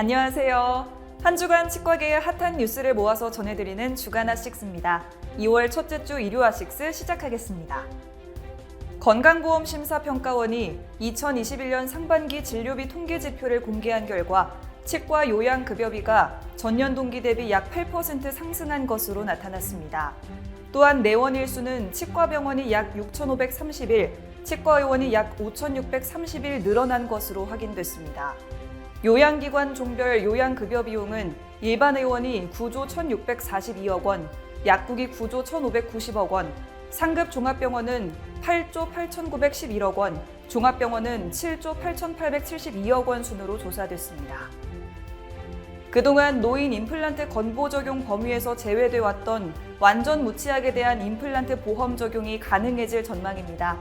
안녕하세요. 한 주간 치과계의 핫한 뉴스를 모아서 전해드리는 주간 아식스입니다. 2월 첫째 주 일요 아식스 시작하겠습니다. 건강보험심사평가원이 2021년 상반기 진료비 통계 지표를 공개한 결과 치과 요양급여비가 전년 동기 대비 약 8% 상승한 것으로 나타났습니다. 또한 내원 일수는 치과병원이 약 6,531, 치과의원이 약 5,630일 늘어난 것으로 확인됐습니다. 요양기관 종별 요양급여 비용은 일반 의원이 9조 1,642억 원, 약국이 9조 1,590억 원, 상급 종합병원은 8조 8,911억 원, 종합병원은 7조 8,872억 원 순으로 조사됐습니다. 그동안 노인 임플란트 건보 적용 범위에서 제외돼 왔던 완전 무치약에 대한 임플란트 보험 적용이 가능해질 전망입니다.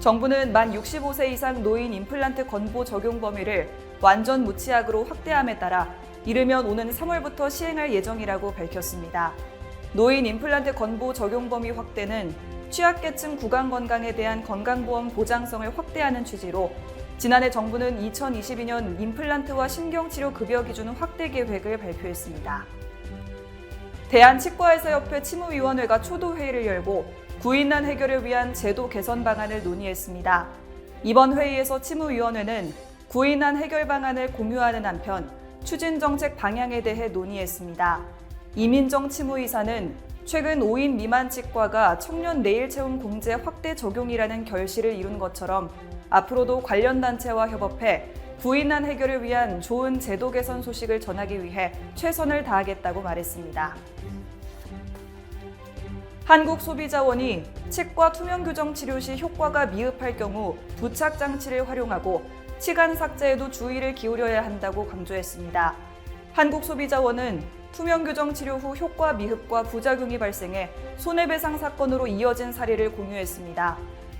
정부는 만 65세 이상 노인 임플란트 건보 적용 범위를 완전 무치약으로 확대함에 따라 이르면 오는 3월부터 시행할 예정이라고 밝혔습니다. 노인 임플란트 건보 적용 범위 확대는 취약계층 구강 건강에 대한 건강보험 보장성을 확대하는 취지로 지난해 정부는 2022년 임플란트와 신경치료 급여 기준 확대 계획을 발표했습니다. 대한치과의사협회 치무위원회가 초도회의를 열고 구인난 해결을 위한 제도 개선 방안을 논의했습니다. 이번 회의에서 치무위원회는 구인난 해결 방안을 공유하는 한편 추진 정책 방향에 대해 논의했습니다. 이민정 치무이사는 최근 5인 미만 치과가 청년 내일 채움 공제 확대 적용이라는 결실을 이룬 것처럼 앞으로도 관련 단체와 협업해 구인난 해결을 위한 좋은 제도 개선 소식을 전하기 위해 최선을 다하겠다고 말했습니다. 한국소비자원이 치과 투명 교정 치료 시 효과가 미흡할 경우 부착 장치를 활용하고 치간 삭제에도 주의를 기울여야 한다고 강조했습니다. 한국소비자원은 투명 교정 치료 후 효과 미흡과 부작용이 발생해 손해배상 사건으로 이어진 사례를 공유했습니다.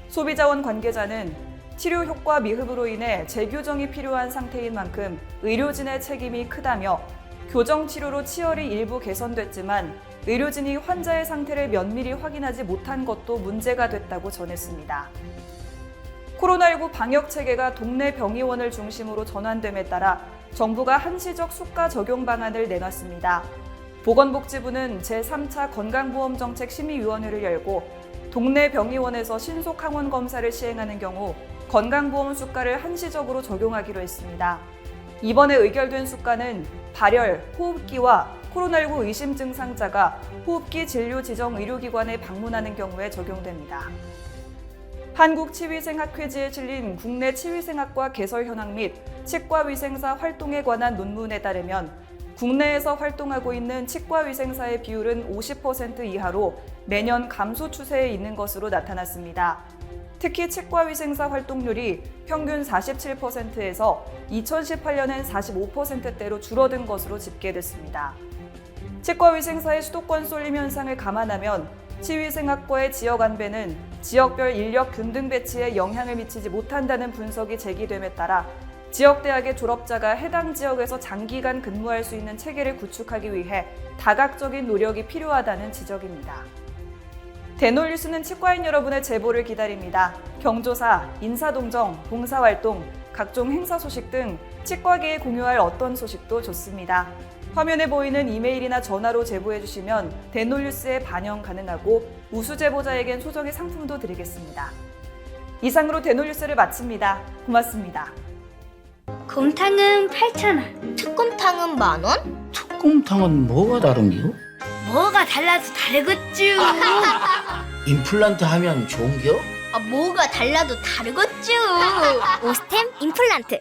소비자원 관계자는 치료 효과 미흡으로 인해 재교정이 필요한 상태인 만큼 의료진의 책임이 크다며 교정 치료로 치열이 일부 개선됐지만 의료진이 환자의 상태를 면밀히 확인하지 못한 것도 문제가 됐다고 전했습니다. 코로나19 방역 체계가 동네 병의원을 중심으로 전환됨에 따라 정부가 한시적 수가 적용 방안을 내놨습니다. 보건복지부는 제3차 건강보험정책 심의위원회를 열고 동네 병의원에서 신속 항원 검사를 시행하는 경우 건강보험 수가를 한시적으로 적용하기로 했습니다. 이번에 의결된 수가는 발열, 호흡기와 코로나19 의심 증상자가 호흡기 진료 지정 의료기관에 방문하는 경우에 적용됩니다. 한국치위생학회지에 실린 국내 치위생학과 개설 현황 및 치과위생사 활동에 관한 논문에 따르면 국내에서 활동하고 있는 치과위생사의 비율은 50% 이하로 매년 감소 추세에 있는 것으로 나타났습니다. 특히 치과 위생사 활동률이 평균 47%에서 2018년엔 45%대로 줄어든 것으로 집계됐습니다. 치과 위생사의 수도권 쏠림 현상을 감안하면 치위생학과의 지역 안배는 지역별 인력 균등 배치에 영향을 미치지 못한다는 분석이 제기됨에 따라 지역 대학의 졸업자가 해당 지역에서 장기간 근무할 수 있는 체계를 구축하기 위해 다각적인 노력이 필요하다는 지적입니다. 대놀뉴스는 치과인 여러분의 제보를 기다립니다. 경조사, 인사동정, 봉사활동, 각종 행사 소식 등 치과계에 공유할 어떤 소식도 좋습니다. 화면에 보이는 이메일이나 전화로 제보해 주시면 대놀뉴스에 반영 가능하고 우수 제보자에겐 소정의 상품도 드리겠습니다. 이상으로 대놀뉴스를 마칩니다. 고맙습니다. 곰탕은 8,000원. 특곰탕은 만 원? 특곰탕은 뭐가 다른겨? 뭐가 달라도 다르겠쥬. 임플란트 하면 좋은겨? 아, 뭐가 달라도 다르겠죠. 오스템 임플란트.